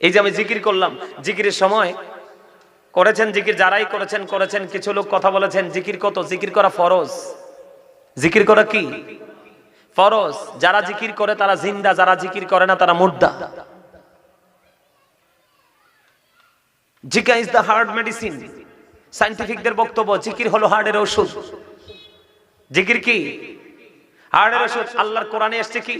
এই যে আমি জিকির করলাম, জিকিরের সময় করেছেন জিকির, যারাই করেছেন করেছেন, কিছু লোক কথা বলেছেন, জিকির কত? জিকির করা ফরজ। জিকির করা কি? ফরজ। যারা জিকির করে তারা জিন্দা, যারা জিকির করে না তারা মুর্দা। জিকা ইজ দ্য হার্ট মেডিসিন। সাইন্টিফিকদের বক্তব্য, জিকির হলো হার্টের ওষুধ। জিকির কি? হার্টের ওষুধ। আল্লাহর কোরআনে এসছে কি?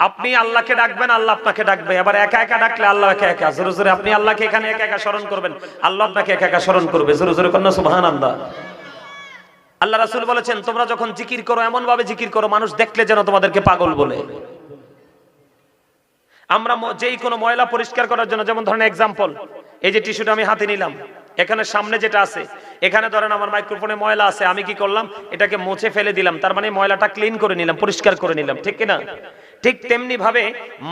আপনি আল্লাহকে ডাকবেন, আল্লাহ আপনাকে ডাকবে। এবার একা একা ডাকলে আল্লাহ একা একা। জোরে জোরে আপনি আল্লাহকে এখানে একা একা স্মরণ করবেন। আল্লাহ আপনাকে একা একা স্মরণ করবে। জোরে জোরে কন্যা, সুবহানাল্লাহ। আল্লাহ রাসূল বলেছেন, তোমরা যখন জিকির করো এমন ভাবে জিকির করো, মানুষ দেখলে যেন তোমাদেরকে পাগল বলে। আমরা যেই কোনো ময়লা পরিষ্কার করার জন্য, যেমন ধরেন এক্সাম্পল এই যে টিস্যুটা আমি হাতে নিলাম, এখানে সামনে যেটা আছে, এখানে ধরেন আমার মাইক্রোফোনে ময়লা আছে, আমি কি করলাম, এটাকে মুছে ফেলে দিলাম, তার মানে ময়লাটা ক্লিন করে নিলাম, পরিষ্কার করে নিলাম, ঠিক কিনা? ঠিক তেমনি ভাবে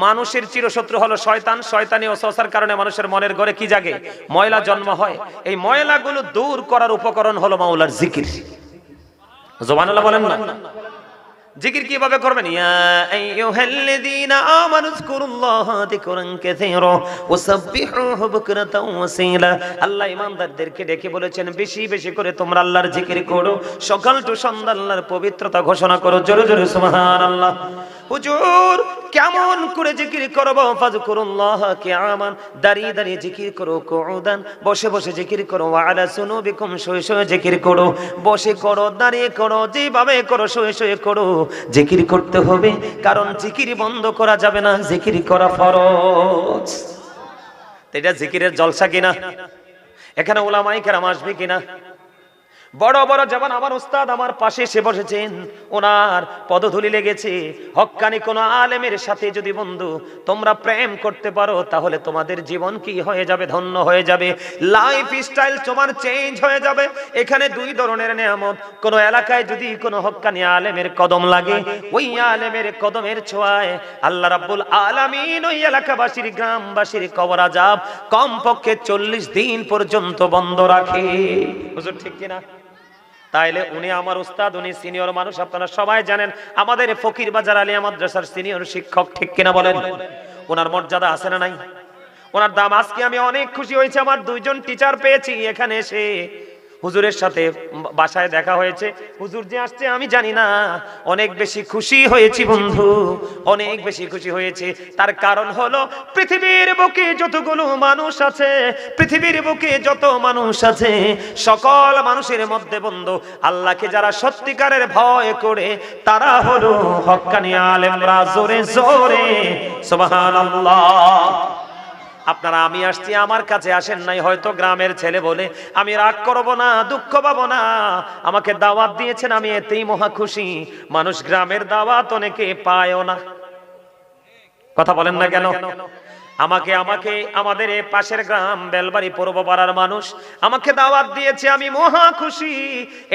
মানুষের চিরশত্রু হলো শয়তান। শয়তানি ও সসার কারণে মানুষের মনের ঘরে কি জাগে? ময়লা জন্ম হয়। এই ময়লাগুলো দূর করার উপকরণ হলো মাওলার জিকির। জোবানুল্লাহ বলেন না? জিকির কীভাবে করবেন? ইয়া আইয়ুহাল্লাযীনা আমানু যকুরুল্লাহা যিকরান কাসীরা ওয়াসাব্বিহুহু বুকরাতাও ওয়াসীলা। আল্লাহ ঈমানদারদেরকে ডেকে বলেছেন, বেশি বেশি করে তোমরা আল্লাহর জিকির করো। সকাল টু সন্ধ্যা আল্লাহর পবিত্রতা ঘোষণা করো। জোরে জোরে সুবহানাল্লাহ। হুজুর, কেমন করে জিকির করব? ফাজকুরুল্লাহ কিয়ামান, দাঁড়িয়ে দাঁড়িয়ে জিকির করো, কুউদান, বসে বসে জিকির করো আলা সুনুবিকুম, শুয়ে শুয়ে জিকির করো। বসে করো, দাঁড়িয়ে করো, যেভাবে করো, শুয়ে শুয়ে করো। জিকির করতে হবে, কারণ জিকির বন্ধ করা যাবে না, জিকির করা ফরজ। এটা জিকিরের জলসা কিনা? এখানে ওলামাই কেরাম আসবে কিনা? বড় বড় যেমন আমার উস্তাদ আমার পাশে এসে বসেছেন। ওনার পদধূলি লেগেছে। হক্কানি কোন আলেমের সাথে যদি বন্ধু তোমরা প্রেম করতে পারো, তাহলে তোমাদের জীবন কি হয়ে যাবে? ধন্য হয়ে যাবে। লাইফ স্টাইল তোমার চেঞ্জ হয়ে যাবে। এখানে দুই ধরনের নিয়ামত। কোন এলাকায় যদি কোনো হক্কানি আলেমের কদম লাগে, ওই আলেমের কদমের ছোঁয়ায় আল্লাহ রাব্বুল আলামিন ওই এলাকাবাসীর, গ্রামবাসীর কবর আজাব কমপক্ষে চল্লিশ দিন পর্যন্ত বন্ধ রাখে। হুজুর ঠিক কিনা? তাইলে উনি আমার উস্তাদ, উনি সিনিয়র মানুষ, আপনারা সবাই জানেন, আমাদের ফকির বাজার আলী মাদ্রাসার সিনিয়র শিক্ষক, ঠিক কিনা বলেন? ওনার মর্যাদা আছে না নাই? ওনার দাম আজকে আমি অনেক খুশি হয়েছে, আমার দুইজন টিচার পেয়েছি, এখানে এসে হুজুরের সাথে বাসায় দেখা হয়েছে। হুজুর যে আসছে, আমি জানি না। অনেক বেশি খুশি হয়েছি বন্ধু, অনেক বেশি খুশি হয়েছে। তার কারণ হলো, পৃথিবীর বুকে যতগুলো মানুষ আছে, পৃথিবীর বুকে যত মানুষ আছে, সকল মানুষের মধ্যে বন্ধু, আল্লাহকে যারা সত্যিকারের ভয় করে, তারা হলো হক্কানি আলেমরা জোরে জোরে। সুবহানাল্লাহ। আপনারা, আমি আসছি, আমার কাছে আসেন নাই, হয়তো গ্রামের ছেলে বলে, আমি রাগ করব না, দুঃখ পাবো না। আমাকে দাওয়াত দিয়েছেন, আমি এতেই মহা খুশি। মানুষ গ্রামের দাওয়াত অনেকে পায়ও না। কথা বলেন না কেন? আমাকে আমাকে, আমাদের পাশের গ্রাম বেলবাড়ি পূর্ব পাড়ার মানুষ আমাকে দাওয়াত দিয়েছে, আমি মহা খুশি।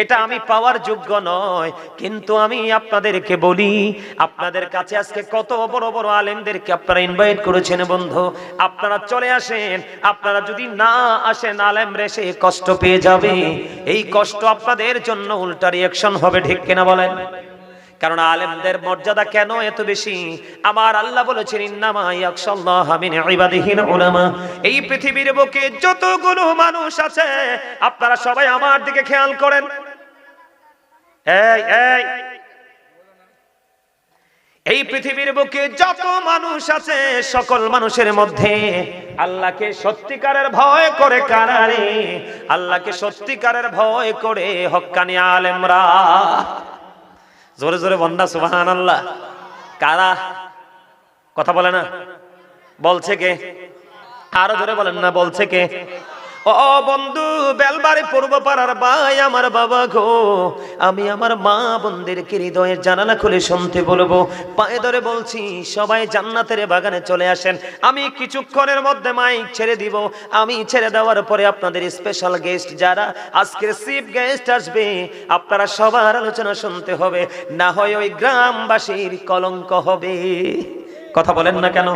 এটা আমি পাওয়ার যোগ্য নয়, কিন্তু আমি আপনাদেরকে বলি, আপনাদের কাছে আজকে কত বড় বড় আলেমদেরকে আপনারা ইনভাইট করেছেন বন্ধু। আপনারা চলে আসেন, আপনারা যদি না আসেন আলেম রেসে কষ্ট পেয়ে যাবে। এই কষ্ট আপনাদের জন্য উল্টা রিয়াকশন হবে, ঠিক কিনা বলেন? কারণ আলেমদের মর্যাদা কেন এত বেশি? আমার আল্লাহ বলেছেন এই পৃথিবীর বুকে যতগুলো মানুষ আছে, আপনারা সবাই আমার দিকে খেয়াল করেন। এই পৃথিবীর বুকে যত মানুষ আছে, সকল মানুষের মধ্যে আল্লাহকে সত্যিকারের ভয় করে কারারে আল্লাহকে সত্যিকারের ভয় করে হক্কানি আলেমরা। জোরে জোরে বন্যা সুবাহান আল্লাহ কারা? কথা বলে না। বলছে কে? আরও জোরে বলেন না, বলছে কে? বন্ধু, বেলবাড়ি পূর্ব পাড়ার ভাই আমার বাবা গো। আমি আমার মা বোনদেরকে হৃদয়ের জানালা খুলে শুনতে বলব। পায়ে ধরে বলছি, সবাই জান্নাতের বাগানে চলে আসেন। আমি কিছুক্ষণের মধ্যে মাইক ছেড়ে দিব। আমি ছেড়ে দেওয়ার পরে আপনাদের স্পেশাল গেস্ট যারা আজকের চিফ গেস্ট আসবে, আপনারা সবার আলোচনা শুনতে হবে। না হয় ওই গ্রামবাসীর কলঙ্ক হবে। কথা বলেন না কেন?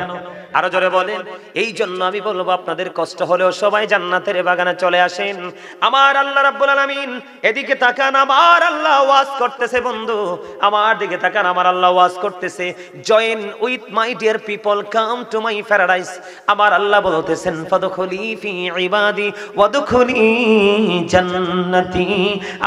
আরও জোরে বলেন। এই জন্য আমি বলব, আপনাদের কষ্ট হলেও সবাই জান্নাতের বাগানে চলে আসেন। আমার আল্লাহ রাব্বুল আলামিন এদিকে তাকান, আমার আল্লাহ ওয়াজ করতেছে বন্ধু। আমার দিকে তাকান, আমার আল্লাহ ওয়াজ করতেছে। Join with my dear people come to my paradise আমার আল্লাহ বলতেছেন, ফাদখুলি ফি ইবাদি, ওয়াদখুলি জান্নাতি।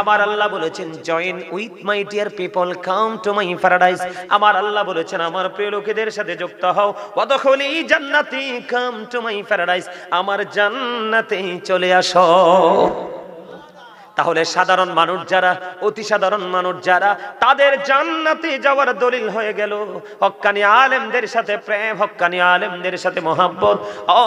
আমার আল্লাহ বলেছেন join with my dear people come to my paradise আমার আল্লাহ বলেছেন, আমার প্রিয় লোকেদের সাথে যুক্ত হও। ওয়াদখুলি জান্নাতি কাম টু মাই প্যারাডাইস আমার জান্নাতে চলে আসো। তাহলে সাধারণ মানুষ যারা, অতি সাধারণ মানুষ যারা, তাদের জান্নাতে যাওয়ার দলিল হয়ে গেল। হক্কানি আলেমদের সাথে প্রেম, হক্কানি আলেমদের সাথে মোহাব্বত।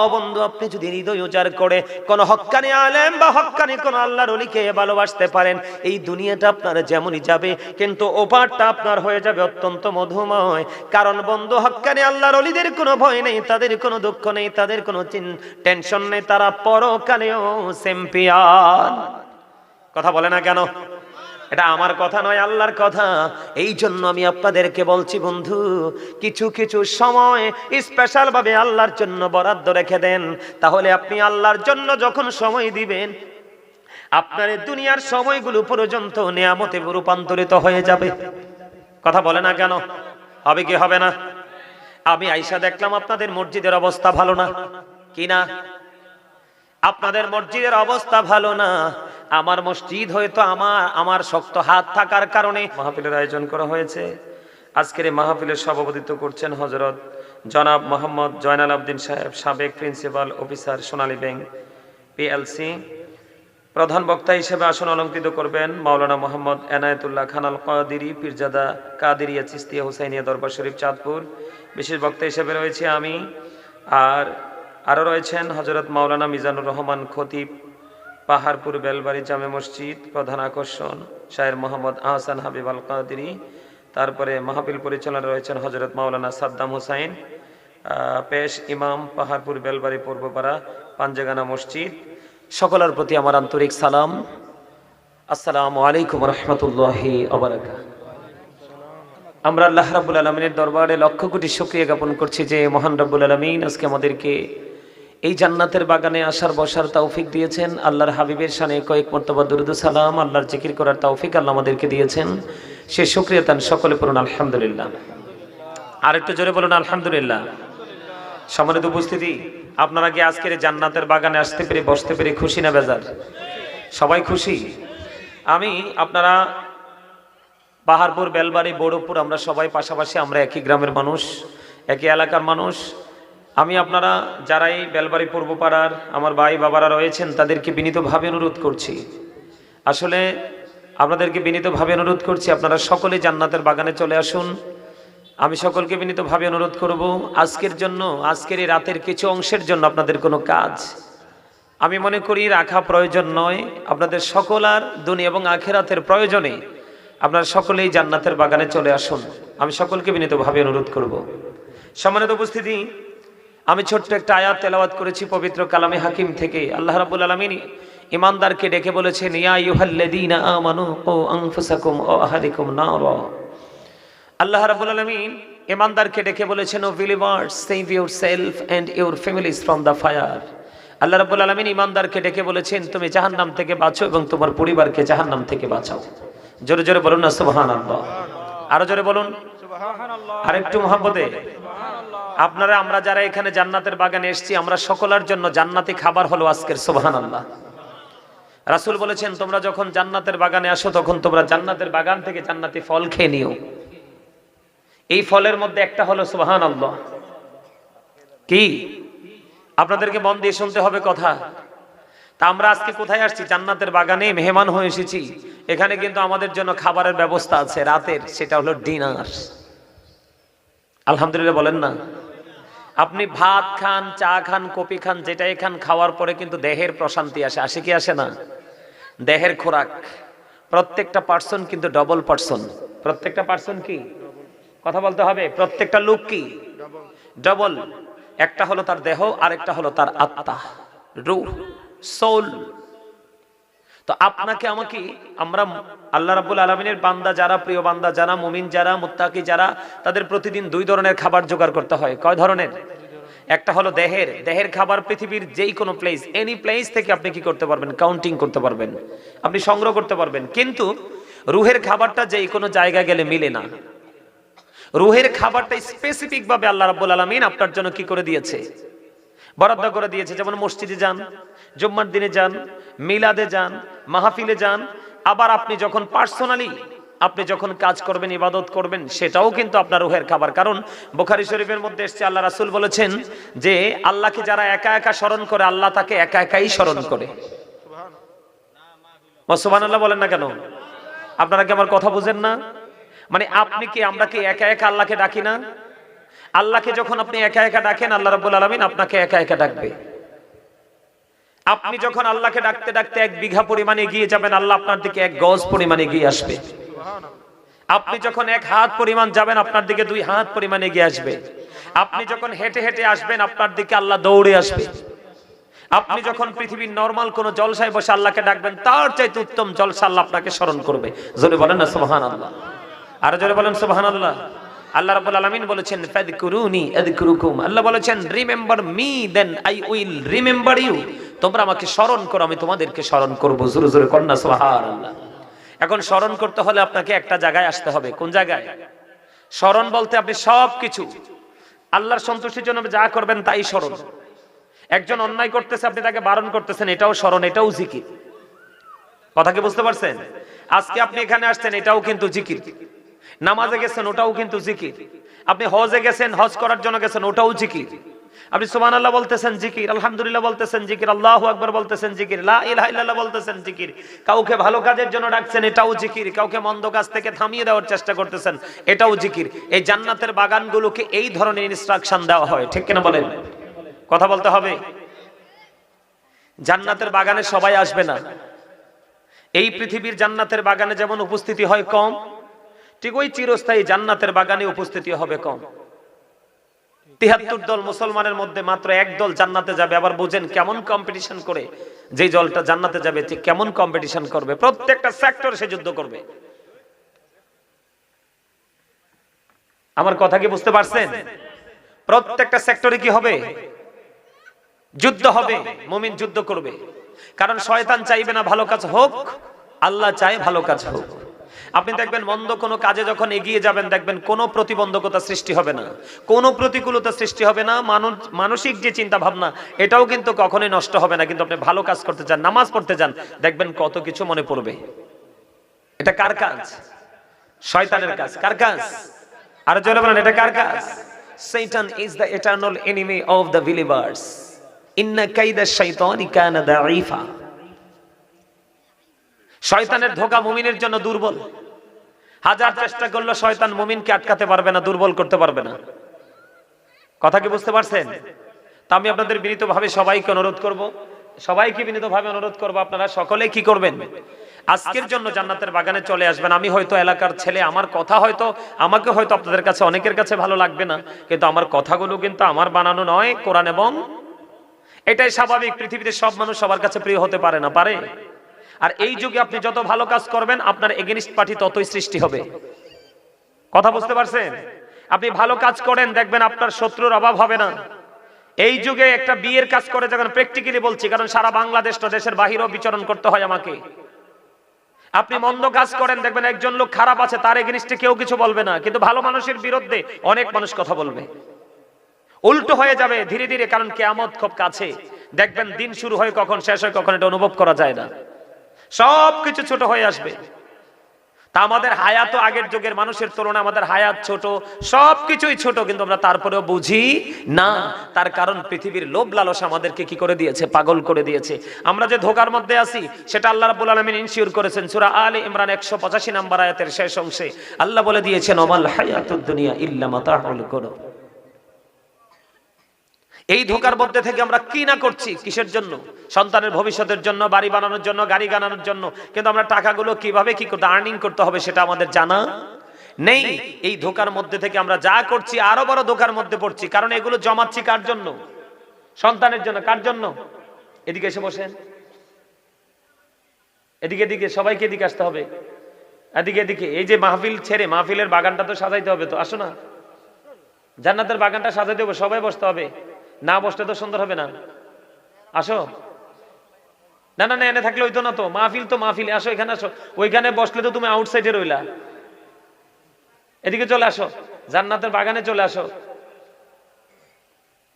ও বন্ধু, আপনি যদি হৃদয় উজাড় করে কোন হক্কানি আলেম বা হক্কানি কোন আল্লাহর অলিকে ভালোবাসতে পারেন, এই দুনিয়াটা আপনার যেমনই যাবে, কিন্তু ওপারটা আপনার হয়ে যাবে অত্যন্ত মধুময়। কারণ বন্ধু, হক্কানি আল্লাহর অলিদের কোনো ভয় নেই, তাদের কোনো দুঃখ নেই, তাদের কোনো টেনশন নেই, তারা পরকালেও চ্যাম্পিয়ন কথা বলে না কেন? এটা আমার কথা নয়, আল্লাহর কথা। এই জন্য আমি আপনাদেরকে বলছি, বন্ধু, কিছু কিছু সময় স্পেশাল ভাবে আল্লাহর জন্য বরাদ্দ রেখে দেন। তাহলে আপনি আল্লাহর জন্য যখন সময় দিবেন, আপনার দুনিয়ার সময়গুলো পর্যন্ত নিয়ামতে রূপান্তরিত হয়ে যাবে। কথা বলে না কেন? হবে কি, হবে না? আমি আইসা দেখলাম আপনাদের মসজিদের অবস্থা ভালো না। কি না? আপনাদের মসজিদের অবস্থা ভালো না। আমার মসজিদ হয়তো আমার আমার শক্ত হাত থাকার কারণে মাহফিলের আয়োজন করা হয়েছে। আজকের এই মাহফিলের সভাপতিত্ব করছেন হজরত জনাব মোহাম্মদ জয়নাল আবদিন সাহেব, সাবেক principal officer Sonali bank P L C প্রধান বক্তা হিসেবে আসন অলঙ্কৃত করবেন মাওলানা মোহাম্মদ এনায়েতুল্লাহ খানাল কাদিরি পীরজাদা কাদিরিয়া চিস্তিয়া হুসাইনিয়া দরবার শরীফ, চাঁদপুর। বিশেষ বক্তা হিসেবে রয়েছে আমি। আর আরও রয়েছেন হজরত মাওলানা মিজানুর রহমান খতিব পাহাড়পুর বেলবাড়ি জামে মসজিদ, প্রধান আকর্ষণ, শায়ের মোহাম্মদ আহসান হাবিব আল কাদিরি তারপরে মাহফিল পরিচালনা রয়েছেন হজরত মাওলানা সাদ্দাম হুসাইন পেশ ইমাম পাহাড়পুর বেলবাড়ি পূর্বপাড়া পাঞ্জেগানা মসজিদ। সকলের প্রতি আমার আন্তরিক সালাম। আসসালামু আলাইকুম রহমতুল্লাহি আমরা আল্লাহ রাবুল আলমিনের দরবারে লক্ষ কোটি শুক্রিয়া জ্ঞাপন করছি যে মহান রাব্বুল আলমিন আজকে আমাদেরকে এই জান্নাতের বাগানে আসার, বসার তৌফিক দিয়েছেন। আল্লাহর হাবিবের সানে কয়েক মর্তবা দুরুদ সালাম, আল্লাহর জিকির করার তৌফিক আল্লাহ আমাদেরকে দিয়েছেন। সে শুক্রিয়া তান সকলে পড়ুন, আলহামদুলিল্লাহ। আর একটু জোরে বলুন, আলহামদুলিল্লাহ। সম্মানিত উপস্থিতি, আপনারা কি আজকের জান্নাতের বাগানে আসতে পেরে, বসতে পেরে খুশি না বেজার? সবাই খুশি? আমি, আপনারা পাহাড়পুর বেলবাড়ি, বড়পুর, আমরা সবাই পাশাপাশি, আমরা একই গ্রামের মানুষ, একই এলাকার মানুষ। আমি আপনারা যারাই বেলবাড়ি পূর্বপাড়ার আমার ভাই বাবারা রয়েছেন, তাদেরকে বিনীতভাবে অনুরোধ করছি। আসলে আপনাদেরকে বিনীতভাবে অনুরোধ করছি, আপনারা সকলে জান্নাতের বাগানে চলে আসুন। আমি সকলকে বিনীতভাবে অনুরোধ করব, আজকের জন্য, আজকের এই রাতের কিছু অংশের জন্য আপনাদের কোনো কাজ। আমি মনে করি রাখা প্রয়োজন নয়, আপনাদের সকল আর দুনিয়া এবং আখেরাতের প্রয়োজনে আপনারা সকলেই জান্নাতের বাগানে চলে আসুন। আমি সকলকে বিনীতভাবে অনুরোধ করব। সম্মানিত উপস্থিতি আমি ছোট্ট একটা আয়াত তেলাওয়াত করেছি পবিত্র কালামে হাকিম থেকে। আল্লাহ রাব্বুল আলামিন ইমানদারকে ডেকে বলেছেন, ইয়া আইয়ুহাল্লাযীনা আমানু কু আনফুসাকুম ওয়া আহলিকুম নারা। আল্লাহ রাব্বুল আলামিন ইমানদারকে ডেকে বলেছেন, O believers save yourself and your families from the fire আল্লাহ রাব্বুল আলামিন ইমানদারকে ডেকে বলেছেন, তুমি জাহান্নাম থেকে বাঁচো এবং তোমার পরিবারকে জাহান্নাম থেকে বাঁচাও। জোরে জোরে বলুন না, সুবহানাল্লাহ। আরও জোরে বলুন। আরেকটু মহব্বতে। আপনারা, আমরা যারা এখানে জান্নাতের বাগানে এসেছি, আমরা সকলের জন্য জান্নাতি খাবার হলো আজকের সুবহানাল্লাহ। রাসূল বলেছেন, তোমরা যখন জান্নাতের বাগানে আসো, তখন তোমরা জান্নাতের বাগান থেকে জান্নাতি ফল খেয়ে নিও। এই ফলের মধ্যে একটা হলো সুবহান আল্লাহ কি? আপনাদেরকে মন দিয়ে শুনতে হবে কথা। তা আমরা আজকে কোথায় আসছি? জান্নাতের বাগানে মেহমান হয়ে এসেছি। এখানে কিন্তু আমাদের জন্য খাবারের ব্যবস্থা আছে, রাতের। সেটা হলো ডিনার। আলহামদুলিল্লাহ বলেন না। আপনি ভাত খান, চা খান, কপি খান, যেটাই খান, খাওয়ার পরে কিন্তু দেহের প্রশান্তি আসে। আসে কি আসে না? দেহের খোরাক। প্রত্যেকটা পার্সন কিন্তু ডবল পার্সন প্রত্যেকটা পার্সন কি? কথা বলতে হবে, প্রত্যেকটা লোক কি? ডবল একটা হলো তার দেহ আর একটা হলো তার আত্মা। রু সোল তো আপনাকে আমাকে আমরা আল্লাহ রাব্বুল আলমিনের বান্দা যারা, প্রিয় বান্দা যারা, মুমিন যারা, মুত্তাকি যারা, তাদের প্রতিদিন দুই ধরনের খাবার জোগাড় করতে হয়। কয় ধরনের? একটা হলো দেহের। দেহের খাবার পৃথিবীর যেই কোনো প্লেস এনি প্লেস থেকে আপনি কি করতে পারবেন? কাউন্টিং করতে পারবেন। আপনি সংগ্রহ করতে পারবেন। কিন্তু রুহের খাবারটা যেই কোনো জায়গা গেলে মিলে না। রুহের খাবারটা স্পেসিফিক ভাবে আল্লাহ রাব্বুল আলামিন আপনার জন্য কি করে দিয়েছে? বরাদ্দ করে দিয়েছে। যেমন মসজিদে যান, জুম্মার দিনে যান, মিলাদে যান মাহফিলে যান, আবার আপনি যখন পার্সোনালি আপনি যখন কাজ করবেন, ইবাদত করবেন, সেটাও কিন্তু আপনার রুহের খাবার। কারণ বোখারি শরীফের মধ্যে এসেছে, আল্লাহ রাসূল বলেছেন যে আল্লাহকে যারা একা একা স্মরণ করে, আল্লাহ তাকে একা একাই স্মরণ করে। সুবহানাল্লাহ বলেন না কেন? আপনারা কি আমার কথা বুঝেন না? মানে আপনি কি, আমরা কি একা একা আল্লাহকে ডাকি না? আল্লাহকে যখন আপনি একা একা ডাকেন, আল্লাহ রাব্বুল আলামিন আপনাকে একা একা ডাকবে। আপনি যখন আল্লাহকে ডাকতে ডাকতে এক বিঘা পরিমাণে এগিয়ে যাবেন, আল্লাহ আপনার দিকে এক গজ পরিমাণে এগিয়ে আসবে। আপনি যখন এক হাত পরিমাণ যাবেন, আপনার দিকে দুই হাত পরিমাণে গিয়ে আসবে। আপনি যখন হেঁটে হেঁটে আসবেন, আপনার দিকে আল্লাহ দৌড়ে আসবে। আপনি যখন পৃথিবীর নরমাল কোন জলসায় বসে আল্লাহকে ডাকবেন, তার চাইতে উত্তম জলসা আল্লাহ আপনাকে স্মরণ করবে। জোরে বলেন না সুবহান আল্লাহ আর জোরে বলেন সুবহান আল্লাহ আল্লাহ রাব্বুল আলামিন বলেছেন ফাদকুরুনি আযকুরুকুম। আল্লাহ বলেছেন remember me then I will remember you তোমরা আমাকে স্মরণ করো, আমি তোমাদেরকে স্মরণ করব। জোরে জোরে কন্যা সুবহানাল্লাহ। এখন স্মরণ করতে হলে আপনাকে একটা জায়গায় আসতে হবে। কোন জায়গায়? স্মরণ বলতে আপনি সব কিছু আল্লাহর সন্তুষ্টির জন্য যা করবেন তাই স্মরণ। একজন অন্যায় করতেছে, আপনি তাকে বারণ করতেছেন, এটাও স্মরণ, এটাও জিকির। কথা কি বুঝতে পারছেন? আজকে আপনি এখানে আসছেন, এটাও কিন্তু জিকির। নামাজে গেছেন ওটাও কিন্তু জিকির। আপনি হজে গেছেন হজ করার জন্য গেছেন ওটাও জিকির। আপনি সুমান আল্লাহ বলতেছেন জিকির আলহামদুলিল্লাহ বলতেছেন জিকির আল্লাহু আকবর বলতেছেন জিকির লা ইলাহা ইল্লাল্লাহ বলতেছেন জিকির। কাউকে ভালো কাজের জন্য ডাকছেন এটাও জিকির। কাউকে মন্দ কাজ থেকে থামিয়ে দেওয়ার চেষ্টা করতেছেন এটাও জিকির। এই জান্নাতের বাগানগুলোকে এই ধরনের ইনস্ট্রাকশন দেওয়া হয় ঠিক কিনা বলেন? কথা বলতে হবে? জান্নাতের বাগানে সবাই আসবে না। এই পৃথিবীর জান্নাতের বাগানে যেমন উপস্থিতি হয় কম ঠিক ওই চিরস্থায়ী জান্নাতের বাগানে উপস্থিতি হবে কম। তিহাত্তর দল মুসলমানের মধ্যে মাত্র এক দল জান্নাতে যাবে, আবার বুঝেন কেমন কম্পিটিশন করে, যে জান্নাতে যাবে কেমন কম্পিটিশন করবে, প্রত্যেকটা সেক্টর সে যুদ্ধ করবে। আমার কথা কি বুঝতে পারছেন? প্রত্যেকটা সেক্টরে কি হবে? যুদ্ধ হবে, মুমিন যুদ্ধ করবে। কারণ শয়তান চাইবে না ভালো কাজ হোক, আল্লাহ চায় ভালো কাজ হোক। আপনি দেখবেন মন্দ কোনো কাজে যখন এগিয়ে যাবেন, দেখবেন কোনো প্রতিবন্ধকতা সৃষ্টি হবে না। কোনো প্রতিকূলতা সৃষ্টি হবে না। মানসিক যে চিন্তা ভাবনা এটাও কিন্তু কখনোই নষ্ট হবে না। কিন্তু আপনি ভালো কাজ করতে চান, নামাজ পড়তে যান দেখবেন কত কিছু মনে পড়বে। এটা কার কাজ? শয়তানের কাজ। কার কাজ? আর জোরে বলেন, এটা কার কাজ? Satan is the eternal enemy of the believers. ইন্না কাইদা শাইতানি কানা দাঈফা। শয়তানের ধোকা মুমিনের জন্য দুর্বল। হাজার চেষ্টা করল শয়তান মুমিনকে আটকাতে পারবে না, দুর্বল করতে পারবে না। কথা কি বুঝতে পারছেন? তা আমি আপনাদের বিনীতভাবে সবাইকে অনুরোধ করব। সবাইকে বিনীতভাবে অনুরোধ করব আপনারা সকলে কি করবেন? আজকের জন্য জান্নাতের বাগানে চলে আসবেন। আমি হয়তো এলাকার ছেলে, আমার কথা হয়তো, আমাকে হয়তো আপনাদের কাছে, অনেকের কাছে ভালো লাগবে না। কিন্তু আমার কথাগুলো কিন্তু আমার বানানো নয়, কোরআন এবং এটাই স্বাভাবিক, পৃথিবীতে সব মানুষ সবার কাছে প্রিয় হতে পারে না, পারে? আর এই যুগে আপনি যত ভালো কাজ করবেন, আপনার এগেনিস্ট পার্টি ততই সৃষ্টি হবে। কথা বুঝতে পারছেন? আপনি ভালো কাজ করেন, দেখবেন আপনার শত্রুর অভাব হবে না। এই যুগে একটা বিয়ের কাজ করে যখন প্র্যাকটিক্যালি বলছি, কারণ সারা বাংলাদেশটা দেশের বাহিরেও বিচরণ করতে হয় আমাকে। আপনি মন্দ কাজ করেন, দেখবেন একজন লোক খারাপ আছে, তার এগেনিস্টে কেউ কিছু বলবে না। কিন্তু ভালো মানুষের বিরুদ্ধে অনেক মানুষ কথা বলবে। উল্টো হয়ে যাবে ধীরে ধীরে, কারণ কেয়ামত খুব কাছে। দেখবেন দিন শুরু হয় কখন, শেষ হয় কখন, এটা অনুভব করা যায় না। সব কিছু ছোট হয়ে আসবে। তা আমাদের হায়াত আগের যুগের মানুষের তুলনায় আমাদের হায়াত ছোট সব কিছুই ছোট, কিন্তু আমরা তারপরেও বুঝি না। তার কারণ পৃথিবীর লোভ লালসা আমাদেরকে কি করে দিয়েছে? পাগল করে দিয়েছে। আমরা যে ধোকার মধ্যে আছি, সেটা আল্লাহ রাব্বুল আলামিন ইনসিওর করেছেন। সূরা আলে ইমরান 185 নম্বর আয়াতের শেষ অংশে। আল্লাহ বলে দিয়েছেন, ওমাল হায়াতুদ দুনিয়া ইল্লা মাতাউল গুরুর এই ধোকার মধ্যে থেকে আমরা কি না করছি? কিসের জন্য? সন্তানের ভবিষ্যতের জন্য, বাড়ি বানানোর জন্য, গাড়ি বানানোর জন্য। কিন্তু আমরা টাকাগুলো কীভাবে কি করতে আর্নিং করতে হবে সেটা আমাদের জানা নেই। এই ধোকার মধ্যে থেকে আমরা যা করছি, আরও বড় ধোকার মধ্যে পড়ছি। কারণ এগুলো জমাচ্ছি কার জন্য? সন্তানের জন্য। কার জন্য? এদিকে এসে বসেন। এদিকে এদিকে, সবাইকে এদিকে আসতে হবে। এদিকে এদিকে, এই যে মাহফিল ছেড়ে, মাহফিলের বাগানটা তো সাজাইতে হবে তো, আসো না। জান্নাতের বাগানটা সাজাইতে হবে, সবাই বসতে হবে। না বসলে তো সুন্দর হবে না। আসো। না না না এনে থাকলে হইতো না তো। মাহফিল তো মাহফিল। আসো এখানে আসো। ওইখানে বসলে তো তুমি আউটসাইডে রইলা। এদিকে চলে আসো। জান্নাতের বাগানে চলে আসো।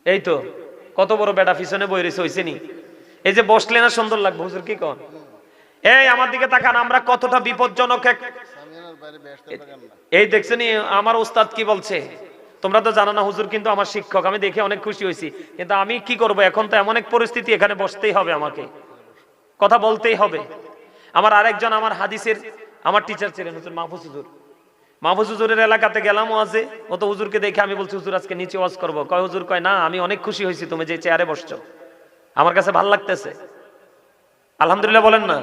এই তো কত বড় বেটা পিছনে বই রয়েছে হইছে নি? এই যে বসলে না সুন্দর লাগবে হুজুর কি কন? এই আমার দিকে তাকান আমরা কতটা বিপজ্জনক এক এই দেখছেন আমার ওস্তাদ কি বলছে? তোমরা তো জানো না, হুজুর কিন্তু আমার শিক্ষক, আমি দেখে অনেক খুশি হয়েছি। কিন্তু আমি কি করব? এখন তো এমন এক পরিস্থিতি, এখানে বসতেই হবে আমাকে। কথা বলতেই হবে। আমার আরেকজন আমার হাদিসের, আমার টিচার ছিলেন হুজুর মাহফুজ হুজুর। মাহফুজ হুজুরের এলাকাতে গেলাম ওয়াজে, ও তো হুজুরকে দেখে আমি বলছি, হুজুর, আজকে নিচে ওয়াজ করব। কয়, হুজুর, কয়, না, আমি অনেক খুশি হয়েছি, তুমি যে চেয়ারে বসছো। আমার কাছে ভালো লাগতেছে। আলহামদুলিল্লাহ বলেন না?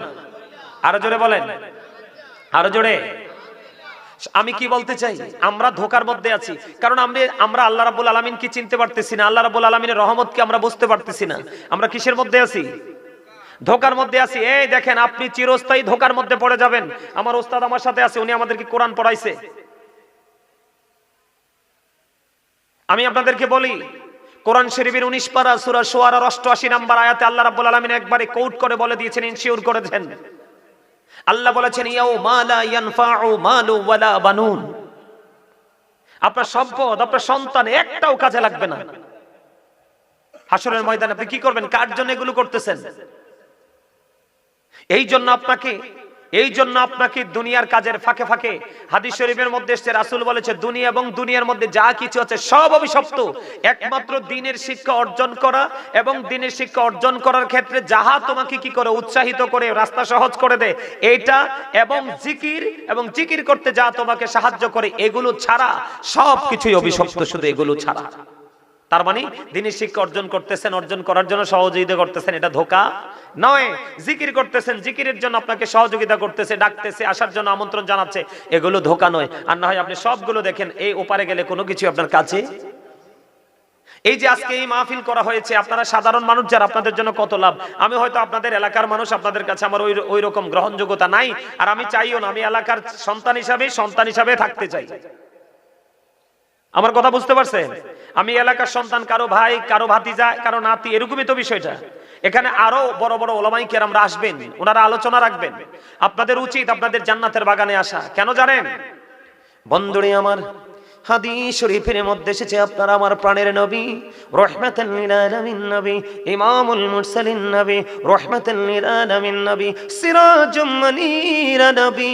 আরও জোরে বলেন। আরও জোরে। আমি কি বলতে চাই? আমরা ধোকার মধ্যে আছি। কারণ আমরা আমরা আল্লাহ রাব্বুল আলামিন কি চিনতে পারতেছি না? আল্লাহ রাব্বুল আলামিনের রহমতকে আমরা বুঝতে পারতেছি না? আমরা কিসের মধ্যে আছি? ধোকার মধ্যে আছি। এই দেখেন, আপনি চিরস্থায়ী ধোকার মধ্যে পড়ে যাবেন। আমার ওস্তাদ আমার সাথে আছে, উনি আমাদেরকে কোরআন পড়াইছে। আমি আপনাদেরকে বলি, কোরআন শরীফের উনিশ পারা, সুরা সোয়ার অষ্টআশি নাম্বার আয়াতে আল্লাহ রাব্বুল আলামিন একবারে কোট করে বলে দিয়েছেন ইনশিওর করেছেন আল্লাহ বলেছেন ইয়াও মালা ইয়ানফাউ মালু ওয়ালা বানুন। আপনার সম্পদ, আপনার সন্তান একটাও কাজে লাগবে না। হাসরের ময়দানে আপনি কি করবেন? কার জন্য এগুলো করতেছেন? এই জন্য আপনাকে এই জন্য আপনাকে দুনিয়ার কাজের ফাঁকে ফাঁকে হাদিস শরীফের মধ্যে এসছে, রাসূল বলেছে, দুনিয়া এবং দুনিয়ার মধ্যে যা কিছু আছে সব অভিশপ্ত। একমাত্র দিনের শিক্ষা অর্জন করা এবং দিনের শিক্ষা অর্জন করার ক্ষেত্রে যাহা তোমাকে কি করে উৎসাহিত করে, রাস্তা সহজ করে দেয়, এইটা এবং জিকির এবং জিকির করতে যা তোমাকে সাহায্য করে, এগুলো ছাড়া সব কিছুই অভিশপ্ত, শুধু এগুলো ছাড়া। তার মানে দিনের শিক্ষা অর্জন করতেছেন, অর্জন করার জন্য সহযোগিতা করতেছেন, এটা ধোকা। নয়, জিকির করতেছেন, জিকিরের জন্য আপনাকে সহযোগিতা করতেছে, ডাকতেছে, আসার জন্য আমন্ত্রণ জানাচ্ছে। এগুলো ধোকা নয়। আর না হয় আপনি সবগুলো দেখেন, এই ওপারে গেলে কোনো কিছু আপনার কাছে? এই যে আজকে এই মাহফিল করা হয়েছে, আপনারা সাধারণ মানুষ যারা, আপনাদের জন্য কত লাভ? আমি হয়তো আপনাদের এলাকার মানুষ, আপনাদের কাছে আমার ওই ওই রকম গ্রহণযোগ্যতা নাই। আর আমি চাইও না, আমি এলাকার সন্তান হিসাবে সন্তান হিসাবে থাকতে চাই। আমার কথা বুঝতে পারছেন? আমি এলাকার সন্তান, কারও ভাই, কারও ভাতিজা, কারও নাতি, এরকমই তো বিষয়টা। এখানে আরও বড় বড় ওলামাই কেরামরা আসবেন, ওনারা আলোচনা রাখবেন। আপনাদের উচিত আপনাদের জান্নাতের বাগানে আসা। কেন জানেন? বন্ধুরে আমার হাদিস শরীফের মধ্যে এসেছে আমার প্রাণের নবী, রহমাতাল লিল আলামিন নবী, ইমামুল মুরসালিন নবী, রহমাতাল লিল আলামিন নবী, সিরাজুম নবী।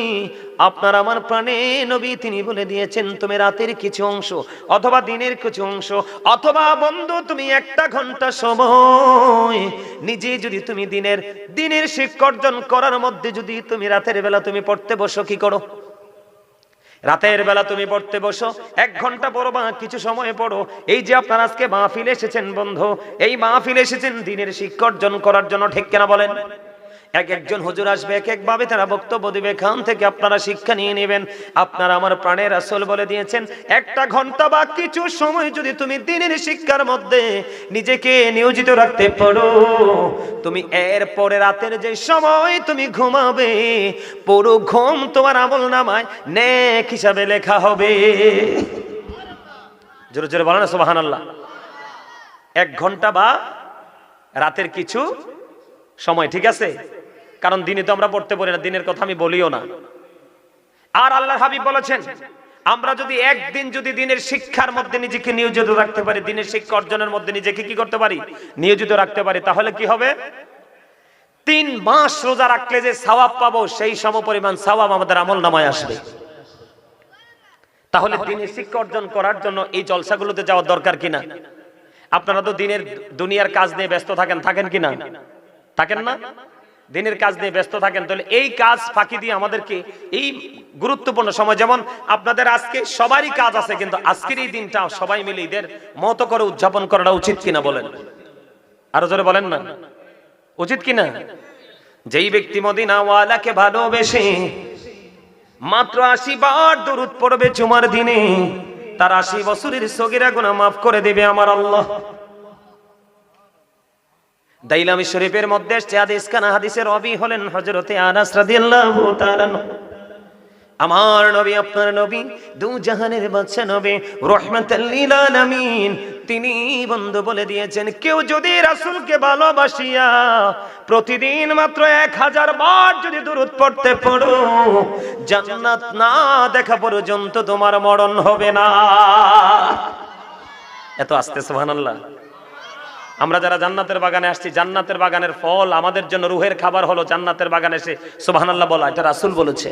আমার প্রাণে নবী, তিনি বলে দিয়েছেন, তুমি রাতের কিছু অংশ অথবা দিনের কিছু অংশ অথবা বন্ধু, তুমি একটা ঘণ্টা সময় নিজে যদি তুমি দিনের দিনের শিক্ষা অর্জন করার মধ্যে যদি তুমি রাতের বেলা তুমি পড়তে বসো, কি করো? রাতের বেলা তুমি পড়তে বসো, এক ঘণ্টা পড়ো বা কিছু সময় পড়ো। এই যে আপনারা আজকে মাহফিল এসেছেন বন্ধু, এই মাহফিল এসেছেন দিনের শিক্ষা অর্জন করার জন্য, ঠিক কেনা বলেন? এক একজন হুজুর আসবে, এক এক ভাবে তারা বক্তব্য দিবে খান থেকে আপনারা শিক্ষা নিয়ে নেবেন। আপনারা আমার প্রাণের আসল বলে দিয়েছেন, একটা ঘণ্টা বা কিছু সময় যদি তুমি দিনের শিক্ষার মধ্যে নিজেকে নিয়োজিত রাখতে পারো, তুমি এর পরে রাতের যে সময় তুমি ঘুমাবে, পুরো ঘুম তোমার আমল নামায় নেক হিসাবে লেখা হবে। জোরে জোরে বলো না আল্লাহ এক ঘণ্টা বা রাতের কিছু সময়, ঠিক আছে? কারণ দিনে তো আমরা পড়তে পারি না, দিনের কথা আমি বলিও না। আর আল্লাহ হাবিব বলেছেন, আমরা যদি একদিন যদি দিনের শিক্ষার মধ্যে নিজেকে নিয়োজিত রাখতে পারি, দিনের শিক্ষা অর্জনের মধ্যে নিজেকে কি করতে পারি? নিয়োজিত রাখতে পারি। তাহলে কি হবে? তিন মাস রোজা রাখলে যে সওয়াব পাবো, সেই সমপরিমাণ সওয়াব আমাদের আমল নামায় আসবে। তাহলে দিনের শিক্ষা অর্জন করার জন্য এই জলসাগুলোতে যাওয়ার দরকার কিনা? আপনারা তো দিনের দুনিয়ার কাজ নিয়ে ব্যস্ত থাকেন থাকেন কিনা? থাকেন না? দিনের কাজ নিয়ে ব্যস্ত থাকেন, তাহলে এই কাজ ফাঁকি দিয়ে আমাদেরকে এই গুরুত্বপূর্ণ সময়, যেমন আপনাদের আজকে সবারই কাজ আছে, কিন্তু আজকের এই দিনটা সবাই মিলে ঈদের মতো করে উদযাপন করাটা উচিত কিনা বলেন? আরও জোরে বলেন না। উচিত কিনা? যেই ব্যক্তি মদিনাওয়ালাকে ভালোবেসে মাত্র আশি বার দরুদ পড়বে জুমার দিনে, তার আশি বছরের সগিরা গুনাহ মাফ করে দেবে আমার আল্লাহ। দাইলামি শরীফের মধ্যে হাদিস হাদিসের রবি হলেন হজরতে আনাস রাদিয়াল্লাহু তাআলা আমার নবী, আপনার নবী, দু জাহানের বাদশা নবী লিল আলামিন তিনি বন্ধু বলে দিয়েছেন, কেউ যদি রাসূলকে ভালোবাসিয়া প্রতিদিন মাত্র এক হাজার বার যদি দূরত পড়তে পড়ো, জান্নাত না দেখা পর্যন্ত তোমার মরণ হবে না। এত আস্তে, সুবহানাল্লাহ। আমরা যারা জান্নাতের বাগানে আসছি, জান্নাতের বাগানের ফল আমাদের জন্য রুহের খাবার হলো জান্নাতের বাগানে এসে, সুবহানাল্লাহ বলা এটা রাসুল বলেছে।